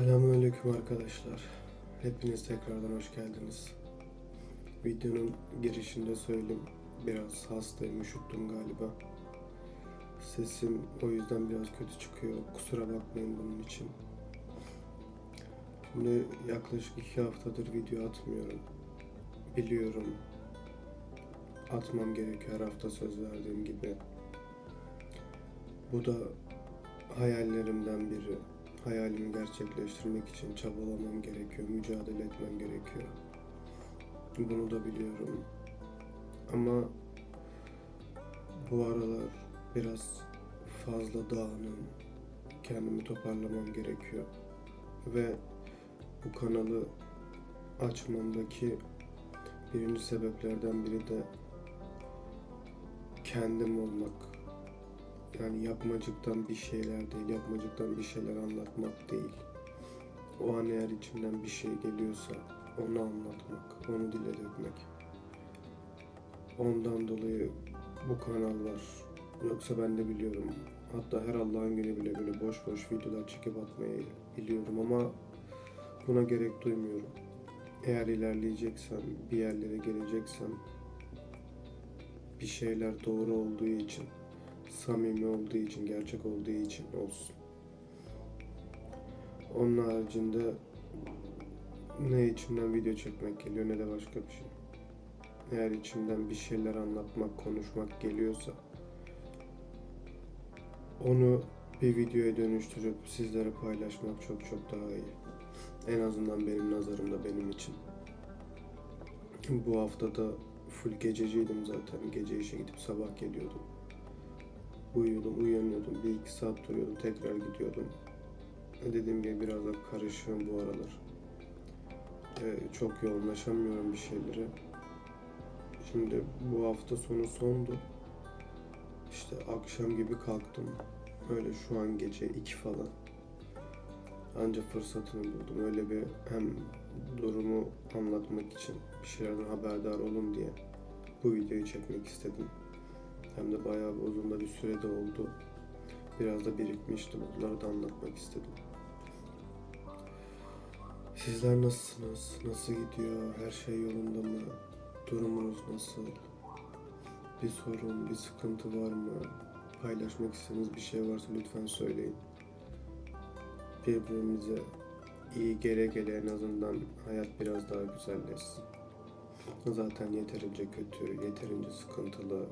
Selamünaleyküm arkadaşlar. Hepiniz tekrardan hoş geldiniz. Videonun girişinde söyleyeyim. Biraz hastayım, üşüttüm galiba. Sesim o yüzden biraz kötü çıkıyor. Kusura bakmayın bunun için. Şimdi yaklaşık iki haftadır video atmıyorum. Biliyorum. Atmam gerekiyor her hafta söz verdiğim gibi. Bu da hayallerimden biri. Hayalimi gerçekleştirmek için çabalamam gerekiyor, mücadele etmem gerekiyor. Bunu da biliyorum. Ama bu aralar biraz fazla dağınım. Kendimi toparlamam gerekiyor. Ve bu kanalı açmamdaki birinci sebeplerden biri de kendim olmak. Yani yapmacıktan bir şeyler değil, yapmacıktan bir şeyler anlatmak değil. O an eğer içimden bir şey geliyorsa onu anlatmak, onu dile dökmek. Ondan dolayı bu kanal var. Yoksa ben de biliyorum. Hatta her Allah'ın günü bile böyle boş boş videolar çekip atmayı biliyorum ama buna gerek duymuyorum. Eğer ilerleyeceksem, bir yerlere geleceksem bir şeyler doğru olduğu için samimi olduğu için, gerçek olduğu için olsun. Onun haricinde ne içimden video çekmek geliyor ne de başka bir şey. Eğer içimden bir şeyler anlatmak, konuşmak geliyorsa onu bir videoya dönüştürüp sizlere paylaşmak çok çok daha iyi. En azından benim nazarımda benim için. Bu haftada full gececiydim zaten. Gece işe gidip sabah geliyordum. Uyuyordum, uyanıyordum. Bir iki saat duruyordum, tekrar gidiyordum. Dediğim gibi biraz da karışığım bu aralar. Ee, çok yoğunlaşamıyorum bir şeylere. Şimdi bu hafta sonu sondu. İşte akşam gibi kalktım. Öyle şu an gece iki falan. Anca fırsatını buldum. Öyle bir hem durumu anlatmak için bir şeylerden haberdar olun diye bu videoyu çekmek istedim. Hem de bayağı bir uzun da bir sürede oldu. Biraz da birikmişti. Bunları da anlatmak istedim. Sizler nasılsınız? Nasıl gidiyor? Her şey yolunda mı? Durumunuz nasıl? Bir sorun, bir sıkıntı var mı? Paylaşmak istediğiniz bir şey varsa lütfen söyleyin. Birbirimize iyi gele gele en azından hayat biraz daha güzelleşsin. Zaten yeterince kötü, yeterince sıkıntılı,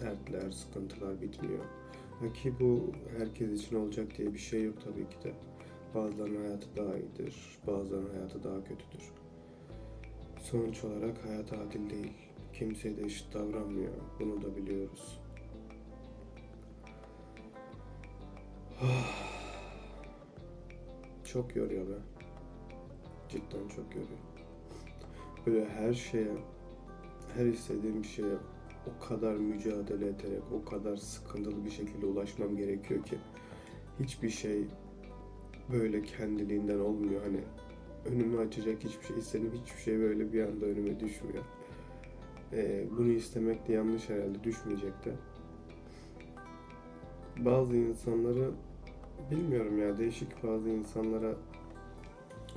dertler, sıkıntılar bitmiyor. Ki bu herkes için olacak diye bir şey yok tabii ki de. Bazılarının hayatı daha iyidir, bazılarının hayatı daha kötüdür. Sonuç olarak hayat adil değil. Kimseye de eşit davranmıyor. Bunu da biliyoruz. Çok yoruyor be. Cidden çok yoruyor. Böyle her şeye, her istediğim şeye o kadar mücadele ederek, o kadar sıkıntılı bir şekilde ulaşmam gerekiyor ki hiçbir şey böyle kendiliğinden olmuyor. Hani önümü açacak hiçbir şey istediğim hiçbir şey böyle bir anda önüme düşmüyor. Ee, bunu istemek de yanlış herhalde düşmeyecek de. Bazı insanları bilmiyorum ya değişik bazı insanlara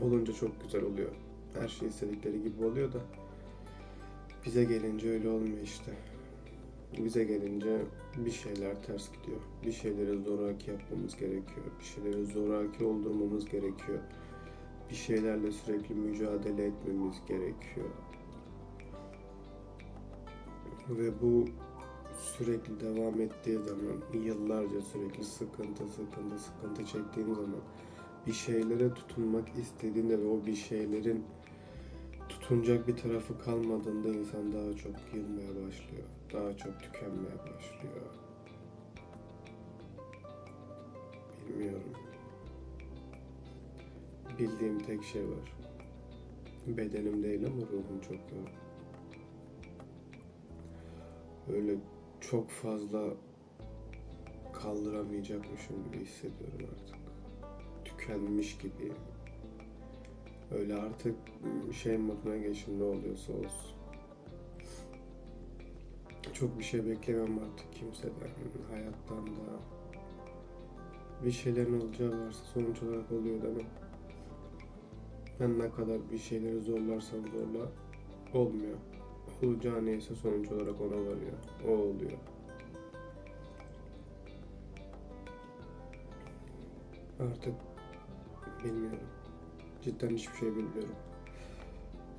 olunca çok güzel oluyor. Her şey istedikleri gibi oluyor da bize gelince öyle olmuyor işte. Bize gelince bir şeyler ters gidiyor. Bir şeyleri zoraki yapmamız gerekiyor. Bir şeyleri zoraki oldurmamız gerekiyor. Bir şeylerle sürekli mücadele etmemiz gerekiyor. Ve bu sürekli devam ettiği zaman, yıllarca sürekli sıkıntı, sıkıntı, sıkıntı çektiğim zaman bir şeylere tutunmak istediğinde ve o bir şeylerin tutunacak bir tarafı kalmadığında insan daha çok yılmaya başlıyor. Daha çok tükenmeye başlıyor. Bilmiyorum. Bildiğim tek şey var. Bedenim değil ama ruhum çok yoğun. Öyle çok fazla kaldıramayacakmışım gibi hissediyorum artık. Tükenmiş gibi. Öyle artık şey moduna geçin ne oluyorsa olsun. Çok bir şey beklemem artık kimseden, hayattan da. bir şeylerin olacağı varsa sonuç olarak oluyor mi? Ben ne kadar bir şeyleri zorlarsam zorla olmuyor. Olacağı neyse sonuç olarak ona varıyor. O oluyor. Artık bilmiyorum. Cidden hiçbir şey bilmiyorum.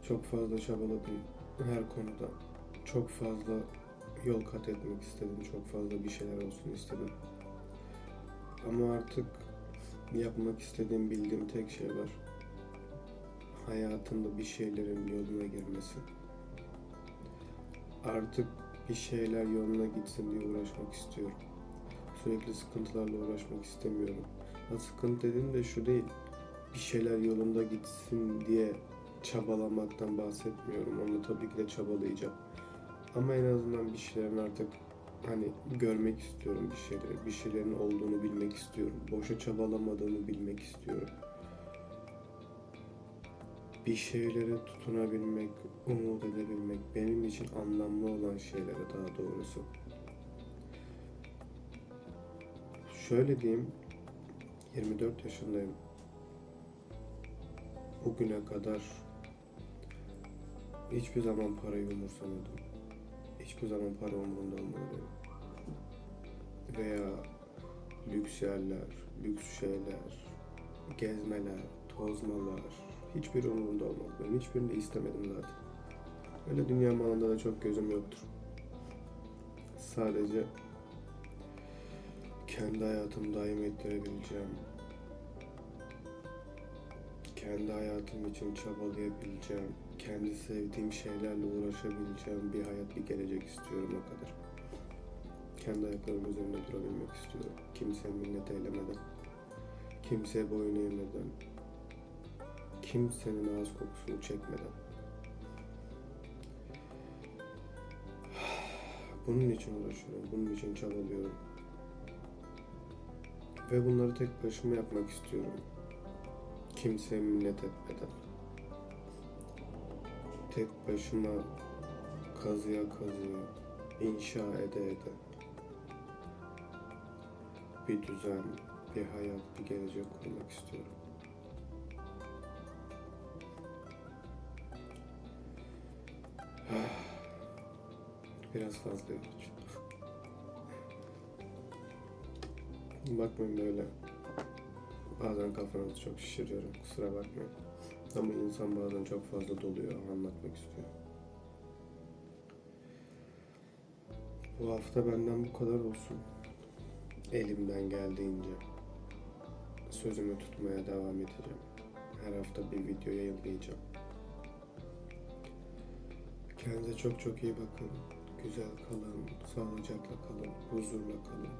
Çok fazla çabaladım her konuda. Çok fazla yol kat etmek istedim. Çok fazla bir şeyler olsun istedim. Ama artık yapmak istediğim, bildiğim tek şey var. Hayatımda bir şeylerin yoluna girmesi. Artık bir şeyler yoluna gitsin diye uğraşmak istiyorum. Sürekli sıkıntılarla uğraşmak istemiyorum. Ha, sıkıntı dediğim de şu değil. Bir şeyler yolunda gitsin diye çabalamaktan bahsetmiyorum. Onu tabii ki de çabalayacağım. Ama en azından bir şeylerin artık hani görmek istiyorum bir şeyleri. Bir şeylerin olduğunu bilmek istiyorum. Boşa çabalamadığımı bilmek istiyorum. Bir şeylere tutunabilmek, umut edebilmek benim için anlamlı olan şeylere daha doğrusu. Şöyle diyeyim, 24 yaşındayım. Bugüne kadar hiçbir zaman parayı umursamadım. Hiçbir zaman para umurumda olmadı benim. Veya lüks yerler, lüks şeyler, gezmeler, tozmalar hiçbir umurumda olmadı. Ben hiçbirini de istemedim zaten. Öyle dünya malında da çok gözüm yoktur. Sadece kendi hayatımı daim ettirebileceğim, kendi hayatım için çabalayabileceğim, kendi sevdiğim şeylerle uğraşabileceğim bir hayat, bir gelecek istiyorum o kadar. Kendi ayaklarımın üzerinde durabilmek istiyorum. Kimseye minnet eylemeden, kimseye boyun eğmeden, kimsenin ağız kokusunu çekmeden. Bunun için uğraşıyorum, bunun için çabalıyorum. Ve bunları tek başıma yapmak istiyorum. Kimseye minnet etmeden. Tek başıma kazıya kazıya, inşa ede ede. Bir düzen, bir hayat, bir gelecek kurmak istiyorum. Biraz fazla yorucu. Bakmayın böyle. Bazen kafanızı çok şişiriyorum. Kusura bakmayın. Ama insan bazen çok fazla doluyor. Anlatmak istiyor. Bu hafta benden bu kadar olsun. Elimden geldiğince sözümü tutmaya devam edeceğim. Her hafta bir video yayınlayacağım. Kendinize çok çok iyi bakın. Güzel kalın, sağlıcakla kalın, huzurla kalın.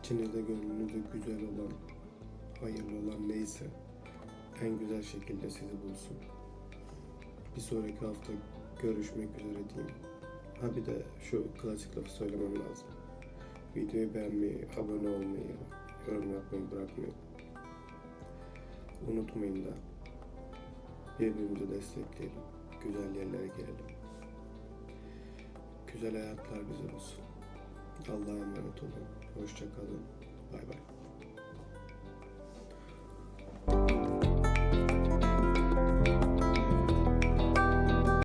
İçinizde gönlünüzde güzel olan, hayırlı olan neyse en güzel şekilde sizi bulsun. Bir sonraki hafta görüşmek üzere diyeyim. Ha bir de şu klasik lafı söylemem lazım. Videoyu beğenmeyi, abone olmayı, yorum yapmayı bırakmayın. Unutmayın da birbirimizi destekleyelim. Güzel yerlere gelelim. Güzel hayatlar bize olsun. Allah'a emanet olun. Hoşça kalın. Bay bay.